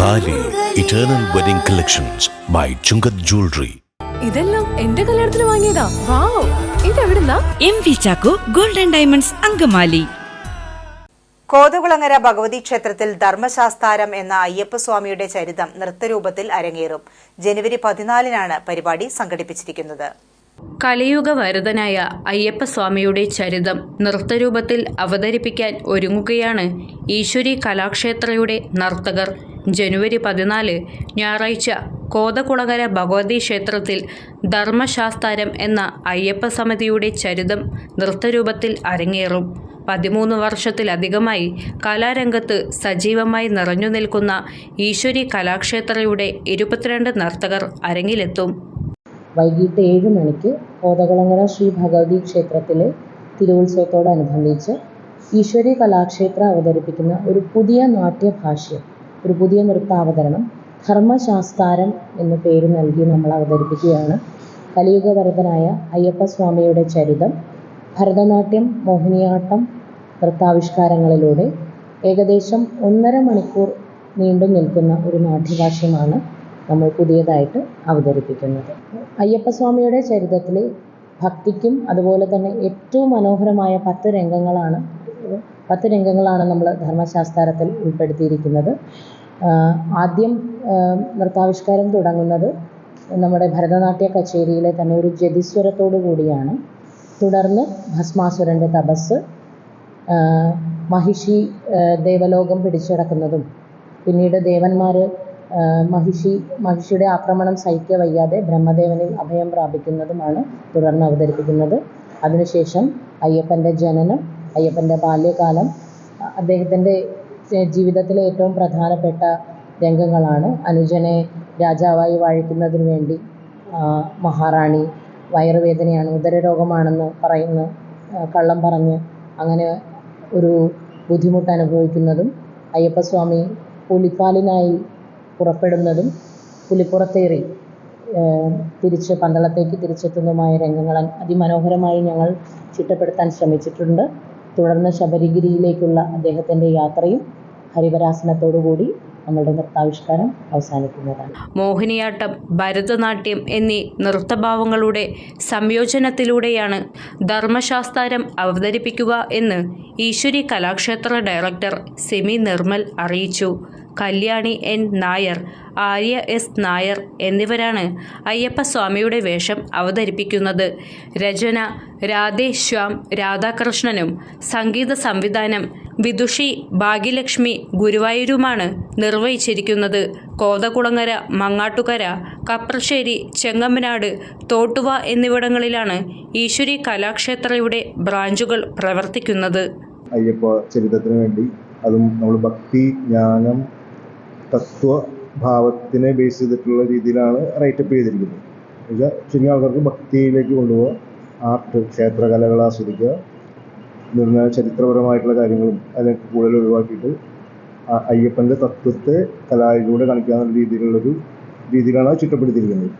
Thali eternal wedding collections by Chungath jewellery ഇതെല്ലാം എന്റെ കല്യാണത്തിന് വാങ്ങിയതാ. Wow. ഇതെവിടുന്നാ? M V Chacko golden diamonds Angamaly. Kothakulangara Bhagavathi ക്ഷേത്രത്തിൽ ധർമ്മശാസ്താരം എന്ന അയ്യപ്പസ്വാമിയുടെ ചരിതം നൃത്തരൂപത്തിൽ അരങ്ങേറും. ജനുവരി പതിനാലിനാണ് പരിപാടി സംഘടിപ്പിച്ചിരിക്കുന്നത്. കലിയുഗ വരദനായ അയ്യപ്പസ്വാമിയുടെ ചരിതം നൃത്തരൂപത്തിൽ അവതരിപ്പിക്കാൻ ഒരുങ്ങുകയാണ് ഈശ്വരി കലാക്ഷേത്രയുടെ നർത്തകർ. ജനുവരി പതിനാല് ഞായറാഴ്ച കോതകുളങ്ങര ഭഗവതി ക്ഷേത്രത്തിൽ ധർമ്മശാസ്താരം എന്ന അയ്യപ്പ സമിതിയുടെ ചരിതം നൃത്തരൂപത്തിൽ അരങ്ങേറും. പതിമൂന്ന് വർഷത്തിലധികമായി കലാരംഗത്ത് സജീവമായി നിറഞ്ഞു നിൽക്കുന്ന ഈശ്വരി കലാക്ഷേത്രയുടെ ഇരുപത്തിരണ്ട് നർത്തകർ അരങ്ങിലെത്തും. വൈകിട്ട് ഏഴ് മണിക്ക് കോതകുളങ്ങര ശ്രീ ഭഗവതി ക്ഷേത്രത്തിലെ തിരുവുത്സവത്തോടനുബന്ധിച്ച് ഈശ്വരി കലാക്ഷേത്ര അവതരിപ്പിക്കുന്ന ഒരു പുതിയ നാട്യഭാഷ്യം ഒരു പുതിയ നൃത്താവതരണം ധർമ്മശാസ്താരം എന്ന പേര് നൽകി നമ്മൾ അവതരിപ്പിക്കുകയാണ്. കലിയുഗവരതനായ അയ്യപ്പസ്വാമിയുടെ ചരിതം ഭരതനാട്യം മോഹിനിയാട്ടം നൃത്താവിഷ്കാരങ്ങളിലൂടെ ഏകദേശം ഒന്നര മണിക്കൂർ നീണ്ടു നിൽക്കുന്ന ഒരു നാട്യഭാഷ്യമാണ് നമ്മൾ പുതിയതായിട്ട് അവതരിപ്പിക്കുന്നത്. അയ്യപ്പസ്വാമിയുടെ ചരിതത്തിൽ ഭക്തിക്കും അതുപോലെ തന്നെ ഏറ്റവും മനോഹരമായ പത്ത് രംഗങ്ങളാണ് പത്ത് രംഗങ്ങളാണ് നമ്മൾ ധർമ്മശാസ്ത്രത്തിൽ ഉൾപ്പെടുത്തിയിരിക്കുന്നത്. ആദ്യം നൃത്താവിഷ്കാരം തുടങ്ങുന്നത് നമ്മുടെ ഭരതനാട്യ കച്ചേരിയിലെ തന്നെ ഒരു ജതിസ്വരത്തോടു കൂടിയാണ്. തുടർന്ന് ഭസ്മാസുരന്റെ തപസ് മഹിഷി ദേവലോകം പിടിച്ചടക്കുന്നതും പിന്നീട് ദേവന്മാർ മഹിഷി മഹിഷിയുടെ ആക്രമണം സഹിക്ക വയ്യാതെ ബ്രഹ്മദേവനിൽ അഭയം പ്രാപിക്കുന്നതുമാണ് തുടർന്ന് അവതരിപ്പിക്കുന്നത്. അതിനുശേഷം അയ്യപ്പന്റെ ജനനം അയ്യപ്പന്റെ ബാല്യകാലം അദ്ദേഹത്തിന്റെ ജീവിതത്തിലെ ഏറ്റവും പ്രധാനപ്പെട്ട രംഗങ്ങളാണ്. അനുജനെ രാജാവായി വാഴിക്കുന്നതിന് വേണ്ടി മഹാറാണി വയറുവേദനയാണ് ഉദരരോഗമാണെന്ന് പറയുന്നു കള്ളം പറഞ്ഞ് അങ്ങനെ ഒരു ബുദ്ധിമുട്ട് അനുഭവിക്കുന്നതും അയ്യപ്പസ്വാമി പുലിപ്പാലിനായി പുറപ്പെടുന്നതും പുലിപ്പുറത്തേറി തിരിച്ച് പന്തളത്തേക്ക് തിരിച്ചെത്തുന്നതുമായ രംഗങ്ങൾ അതിമനോഹരമായി ഞങ്ങൾ ചിട്ടപ്പെടുത്താൻ ശ്രമിച്ചിട്ടുണ്ട്. തുടർന്ന് ശബരിഗിരിയിലേക്കുള്ള അദ്ദേഹത്തിന്റെ യാത്രയും ഹരിവരാസനത്തോടുകൂടി നമ്മളുടെ നൃത്താവിഷ്കാരം അവസാനിക്കുന്നതാണ്. മോഹിനിയാട്ടം ഭരതനാട്യം എന്നീ നൃത്തഭാവങ്ങളുടെ സംയോജനത്തിലൂടെയാണ് ധർമ്മശാസ്ത്രം അവതരിപ്പിക്കുക എന്ന് ഈശ്വരി കലാക്ഷേത്ര ഡയറക്ടർ സെമി നിർമ്മൽ അറിയിച്ചു. കല്യാണി എൻ. നായർ ആര്യ എസ്. നായർ എന്നിവരാണ് അയ്യപ്പസ്വാമിയുടെ വേഷം അവതരിപ്പിക്കുന്നത്. രചന രാധേശ്യാം രാധാകൃഷ്ണനും സംഗീത സംവിധാനം വിദുഷി ഭാഗ്യലക്ഷ്മി ഗുരുവായൂരുമാണ് നിർവഹിച്ചിരിക്കുന്നത്. കോതകുളങ്ങര മങ്ങാട്ടുകര കപ്രശ്ശേരി ചെങ്ങമ്പനാട് തോട്ടുവ എന്നിവിടങ്ങളിലാണ് ഈശ്വരി കലാക്ഷേത്രയുടെ ബ്രാഞ്ചുകൾ പ്രവർത്തിക്കുന്നത്. അയ്യപ്പ ചരിത്രത്തിന് വേണ്ടി അതും നമ്മൾ ഭക്തി ജ്ഞാനം തത്വഭാവത്തിനെ ബേസ് ചെയ്തിട്ടുള്ള രീതിയിലാണ് റൈറ്റപ്പ് ചെയ്തിരിക്കുന്നത്. എന്നുവെച്ചാൽ ചുരുങ്ങിയ ആൾക്കാർക്ക് ഭക്തിയിലേക്ക് കൊണ്ടുപോകുക ആർട്ട് ക്ഷേത്രകലകൾ ആസ്വദിക്കുക നിർണയ ചരിത്രപരമായിട്ടുള്ള കാര്യങ്ങളും അതിനൊക്കെ കൂടുതൽ ഒഴിവാക്കിയിട്ട് അയ്യപ്പന്റെ തത്വത്തെ കലായിലൂടെ കാണിക്കാനുള്ള രീതിയിലുള്ളൊരു രീതിയിലാണ് അത് ചുറ്റപ്പെടുത്തിയിരിക്കുന്നത്